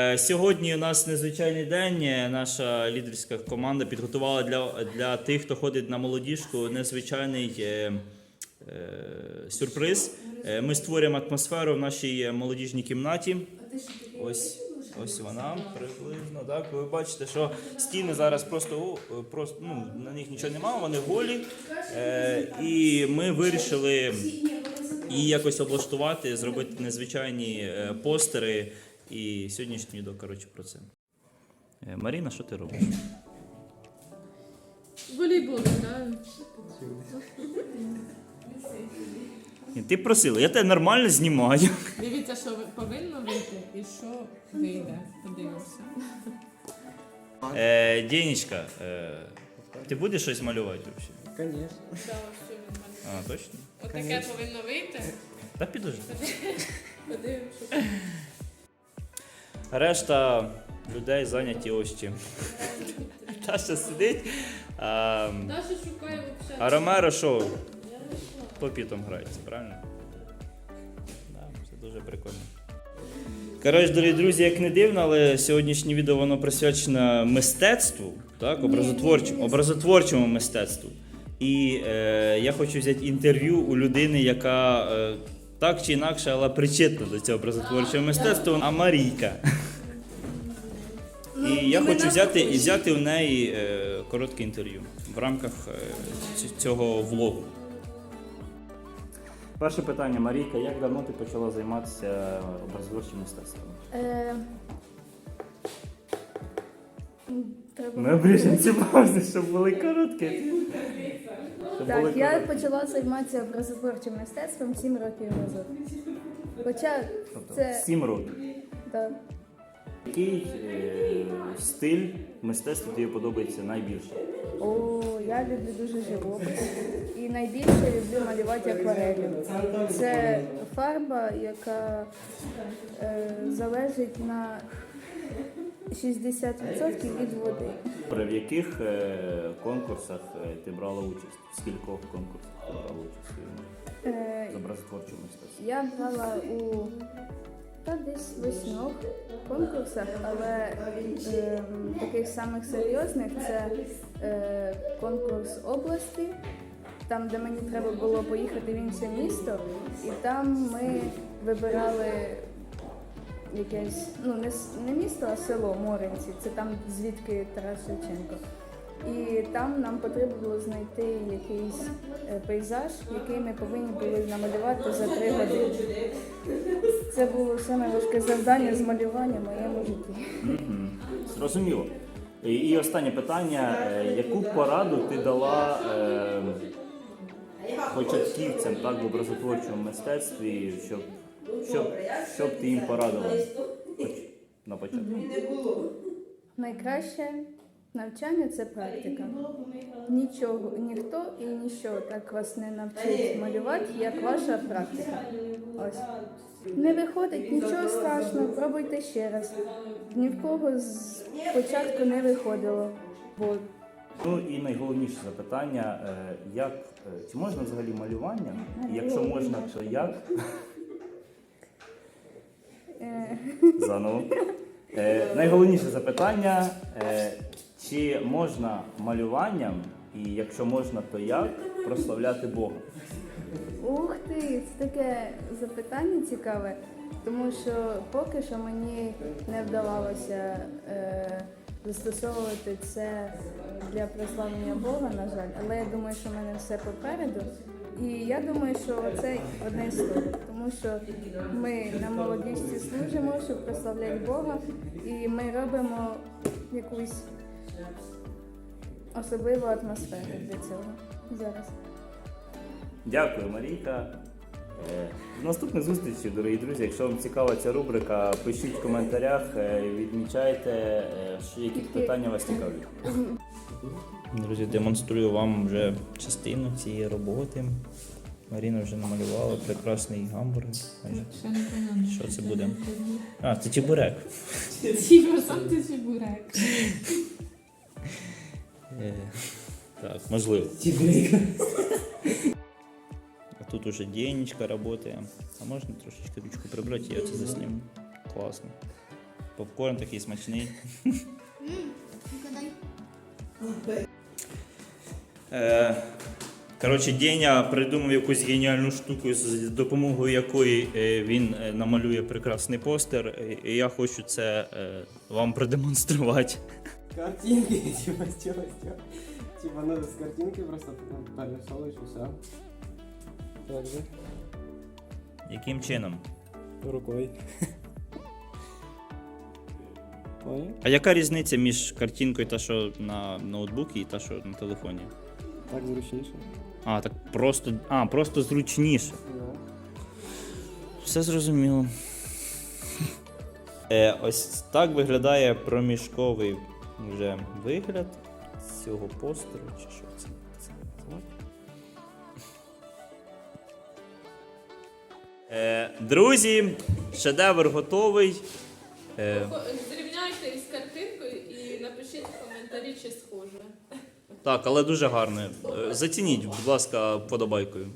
Е, Сьогодні у нас незвичайний день. Е, Наша лідерська команда підготувала для, для тих, хто ходить на молодіжку, незвичайний е, е, сюрприз. Е, Ми створюємо атмосферу в нашій молодіжній кімнаті. Ось, ось вона приблизно. Так, ви бачите, що стіни зараз просто, просто ну, на них нічого немає, вони голі. Е, і ми вирішили її якось облаштувати, зробити незвичайні постери. І сьогоднішній відео, коротше, про це. Е, Маріна, що ти робиш? Волейбол граю. Ні, Ти просила, я тебе нормально знімаю. Дивіться, що ви- повинно вийти і що вийде. Подивимося. Е, Денечка, е, ти будеш щось малювати взагалі? Конечно. А, точно? Отаке повинно вийти. Та підожди. Подивимося. Решта людей зайняті ось чим. Таша сидить. А, Даша шукає взагалі. а Ромеро що? Попітом грається, правильно? Да, це дуже прикольно. Коротше, дорогі друзі, як не дивно, але сьогоднішнє відео воно присвячено мистецтву, так, образотворчому, образотворчому мистецтву. І е, я хочу взяти інтерв'ю у людини, яка е, так чи інакше, але причетна до цього образотворчого мистецтва, а Марійка. І я хочу взяти і взяти у неї е, коротке інтерв'ю в рамках е, цього влогу. Перше питання, Марійка, як давно ти почала займатися образотворчим мистецтвом? Е, треба Ми обріжемо ці паузи, щоб були короткі. Так, я почала займатися образотворчим мистецтвом 7 років назад. Хоча Тобто це Сім років. да, Який е, стиль мистецтва тобі подобається найбільше? о, я люблю дуже живопис і найбільше люблю малювати акварелью. Це фарба, яка е, залежить на 60% від води. При в яких е, конкурсах е, ти брала участь? В скількох конкурсах ти брала участь Е, з образотворчого мистецтва? Я брала у та десь восьмох конкурсах, але ем, таких самих серйозних це е, конкурс області, там, де мені треба було поїхати в інше місто, і там ми вибирали якесь, ну не, не місто, а село Моринці, це там звідки Тарас Шевченко. І там нам потрібно було знайти якийсь е, пейзаж, який ми повинні були намалювати за три години. Це було саме важке завдання з малювання моєму житті. Зрозуміло. І, останнє питання: Е, яку пораду ти дала е, початківцям так, в образотворчому мистецтві, щоб, щоб, щоб ти їм порадила на початку? Найкраще навчання це практика. Нічого, ніхто і ніщо так вас не навчить малювати, як ваша практика. Ось. Не виходить нічого страшного, пробуйте ще раз. Ні в кого з початку не виходило. Бо Ну і найголовніше запитання: е, як е, чи можна взагалі малювання? І якщо можна, то як? Заново. Е, найголовніше запитання: е, чи можна малюванням, і якщо можна, то як прославляти Бога? Ух ти, це таке запитання цікаве, тому що поки що мені не вдавалося е, застосовувати це для прославлення Бога, на жаль, але я думаю, що в мене все попереду. І я думаю, що це одне з того, тому що ми на молодіжці служимо, щоб прославляти Бога, і ми робимо якусь особливу атмосферу для цього зараз. Дякую, Марійка. Е, До наступних зустрічей, дорогі друзі. Якщо вам цікава ця рубрика, пишіть в коментарях, е, відмічайте, е, що- які питання вас цікавлять. Друзі, демонструю вам вже частину цієї роботи. Маріна вже намалювала прекрасний гамбургер. Понятно. Що це буде? А, це чебурек. Сам ти чебурек. Е, Так, можливо. А тут уже денечка працює. А можна трошечки ручку прибрати, я це засніму. Класно. Попкорн такий смачний. Е, Коротше, Деня придумав якусь геніальну штуку, з допомогою якої е, він е, намалює прекрасний постер. е, І я хочу це вам продемонструвати. Картинки, типа, типа, типа. Типа, надо с картинки просто нарисовывать и все. Так же, Яким чином? Понял? А яка різниця між картинкою, та що на ноутбуці, і та, що на телефоні? Так зручніше. А, так просто. А, просто зручніше. Все зрозуміло. Е, ось так виглядає проміжковий вже вигляд цього постеру, чи що це, це називати. Е, друзі, шедевр готовий. Е, Зрівняйте із картинкою і напишіть в коментарі, чи. Так, але дуже гарне. Е, зацініть, будь ласка, подобайкою.